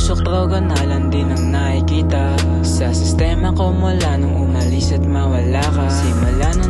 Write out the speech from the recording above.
Tusok progonalan din ang nakikita. Sa sistema ko mula nung umalis at mawala ka Simula nung